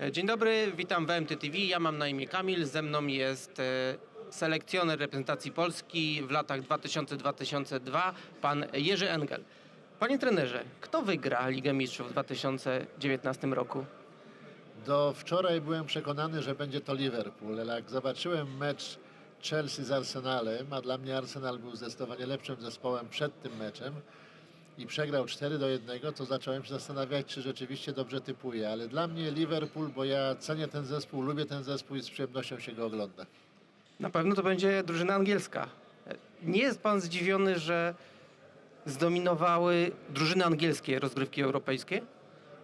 E, Dzień dobry, witam w MTTV. Ja mam na imię Kamil. Ze mną jest e, selekcjoner reprezentacji Polski w latach 2000-2002, pan Jerzy Engel. Panie trenerze, kto wygra Ligę Mistrzów w 2019 roku? Do wczoraj byłem przekonany, że będzie to Liverpool, ale jak zobaczyłem mecz Chelsea z Arsenalem, a dla mnie Arsenal był zdecydowanie lepszym zespołem przed tym meczem i przegrał 4 do 1, to zacząłem się zastanawiać, czy rzeczywiście dobrze typuje. Ale dla mnie Liverpool, bo ja cenię ten zespół, lubię ten zespół i z przyjemnością się go ogląda. Na pewno to będzie drużyna angielska. Nie jest pan zdziwiony, że zdominowały drużyny angielskie rozgrywki europejskie?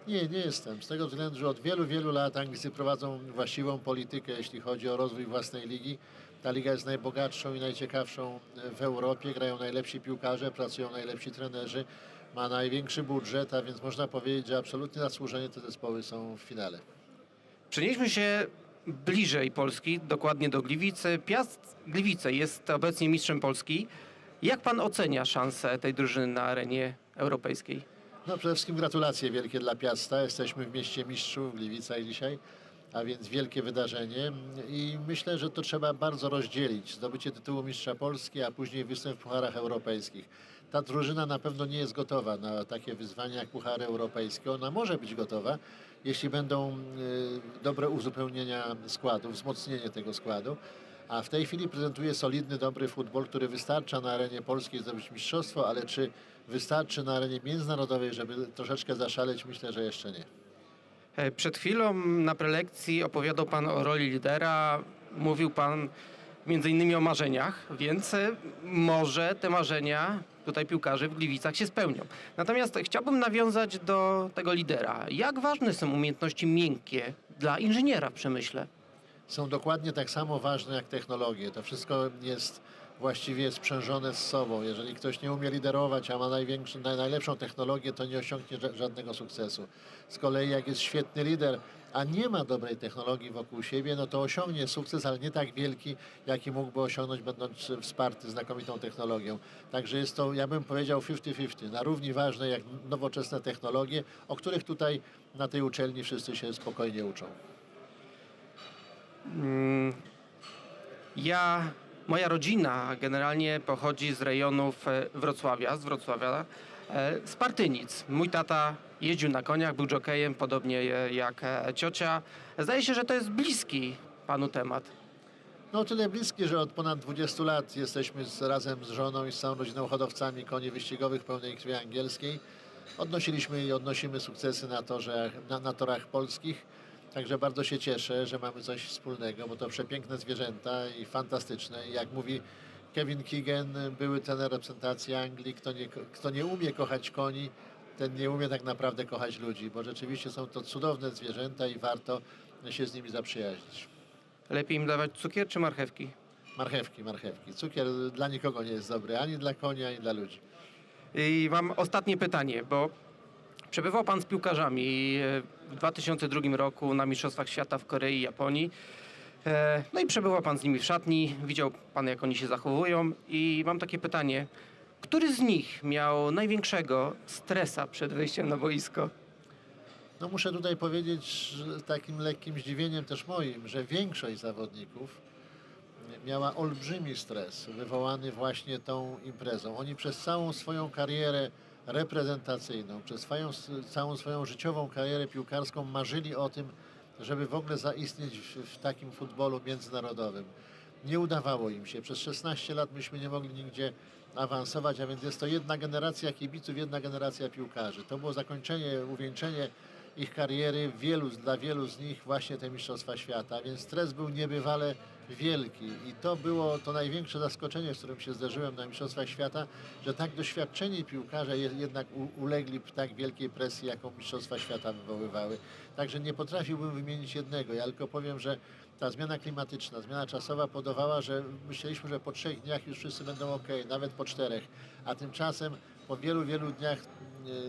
Nie, nie jestem. Z tego względu, że od wielu, wielu lat Anglicy prowadzą właściwą politykę, jeśli chodzi o rozwój własnej ligi. Ta liga jest najbogatszą i najciekawszą w Europie. Grają najlepsi piłkarze, pracują najlepsi trenerzy, ma największy budżet, a więc można powiedzieć, że absolutnie zasłużenie te zespoły są w finale. Przenieśmy się bliżej Polski, dokładnie do Gliwicy. Piast Gliwice jest obecnie mistrzem Polski. Jak pan ocenia szanse tej drużyny na arenie europejskiej? No przede wszystkim gratulacje wielkie dla Piasta. Jesteśmy w mieście mistrzów w Gliwicach dzisiaj, a więc wielkie wydarzenie i myślę, że to trzeba bardzo rozdzielić. Zdobycie tytułu mistrza Polski, a później występ w pucharach europejskich. Ta drużyna na pewno nie jest gotowa na takie wyzwania jak puchary europejskie. Ona może być gotowa, jeśli będą y, dobre uzupełnienia składu, wzmocnienie tego składu. A w tej chwili prezentuje solidny, dobry futbol, który wystarcza na arenie polskiej zdobyć mistrzostwo, ale czy wystarczy na arenie międzynarodowej, żeby troszeczkę zaszaleć? Myślę, że jeszcze nie. E, Przed chwilą na prelekcji opowiadał pan o roli lidera. Mówił pan między innymi o marzeniach, więc e, może te marzenia tutaj piłkarzy w Gliwicach się spełnią. Natomiast chciałbym nawiązać do tego lidera. Jak ważne są umiejętności miękkie dla inżyniera w przemyśle? Są dokładnie tak samo ważne jak technologie. To wszystko jest właściwie sprzężone z sobą. Jeżeli ktoś nie umie liderować, a ma najlepszą technologię, to nie osiągnie ża- żadnego sukcesu. Z kolei jak jest świetny lider, a nie ma dobrej technologii wokół siebie, no to osiągnie sukces, ale nie tak wielki, jaki mógłby osiągnąć, będąc wsparty znakomitą technologią. Także jest to, ja bym powiedział 50-50, na równi ważne jak nowoczesne technologie, o których tutaj na tej uczelni wszyscy się spokojnie uczą. Ja, moja rodzina generalnie pochodzi z rejonów e, Wrocławia, z Wrocławia, e, z Partynic. Mój tata jeździł na koniach, był jokejem, podobnie jak e, ciocia. Zdaje się, że to jest bliski panu temat. No tyle bliski, że od ponad 20 lat jesteśmy z, razem z żoną i z całą rodziną hodowcami koni wyścigowych pełnej krwi angielskiej. Odnosiliśmy i odnosimy sukcesy na, torze, na, na torach polskich. Także bardzo się cieszę, że mamy coś wspólnego, bo to przepiękne zwierzęta i fantastyczne. Jak mówi Kevin Keegan, były trener reprezentacji Anglii, kto nie, kto nie umie kochać koni, ten nie umie tak naprawdę kochać ludzi, bo rzeczywiście są to cudowne zwierzęta i warto się z nimi zaprzyjaźnić. Lepiej im dawać cukier czy marchewki? Marchewki, marchewki. Cukier dla nikogo nie jest dobry, ani dla konia, ani dla ludzi. I mam ostatnie pytanie, bo przebywał pan z piłkarzami e, w 2002 roku na Mistrzostwach Świata w Korei i Japonii. E, No i przebywał pan z nimi w szatni, widział pan jak oni się zachowują i mam takie pytanie. Który z nich miał największego stresa przed wyjściem na boisko? No muszę tutaj powiedzieć że takim lekkim zdziwieniem też moim, że większość zawodników miała olbrzymi stres wywołany właśnie tą imprezą. Oni przez całą swoją karierę reprezentacyjną, przez swoją, całą swoją życiową karierę piłkarską marzyli o tym, żeby w ogóle zaistnieć w, w takim futbolu międzynarodowym. Nie udawało im się. Przez 16 lat myśmy nie mogli nigdzie awansować, a więc jest to jedna generacja kibiców, jedna generacja piłkarzy. To było zakończenie, uwieńczenie ich kariery, wielu, dla wielu z nich właśnie te Mistrzostwa Świata, więc stres był niebywale wielki. I to było to największe zaskoczenie, z którym się zderzyłem na Mistrzostwach Świata, że tak doświadczeni piłkarze je- jednak ulegli tak wielkiej presji, jaką Mistrzostwa Świata wywoływały. Także nie potrafiłbym wymienić jednego, ja tylko powiem, że ta zmiana klimatyczna, zmiana czasowa powodowała, że myśleliśmy, że po trzech dniach już wszyscy będą ok, nawet po czterech, a tymczasem po wielu, wielu dniach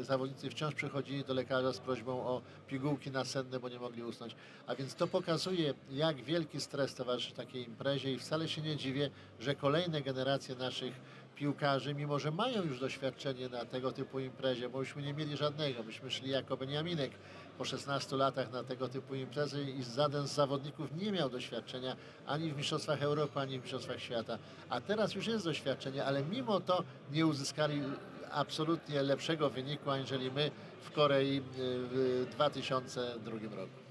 e, zawodnicy wciąż przychodzili do lekarza z prośbą o pigułki nasenne, bo nie mogli usnąć. A więc to pokazuje, jak wielki stres towarzyszy takiej imprezie i wcale się nie dziwię, że kolejne generacje naszych piłkarzy, mimo że mają już doświadczenie na tego typu imprezie, bo myśmy nie mieli żadnego, myśmy szli jako Beniaminek po 16 latach na tego typu imprezy i żaden z zawodników nie miał doświadczenia ani w Mistrzostwach Europy, ani w Mistrzostwach Świata. A teraz już jest doświadczenie, ale mimo to nie uzyskali absolutnie lepszego wyniku aniżeli my w Korei y, w 2002 roku.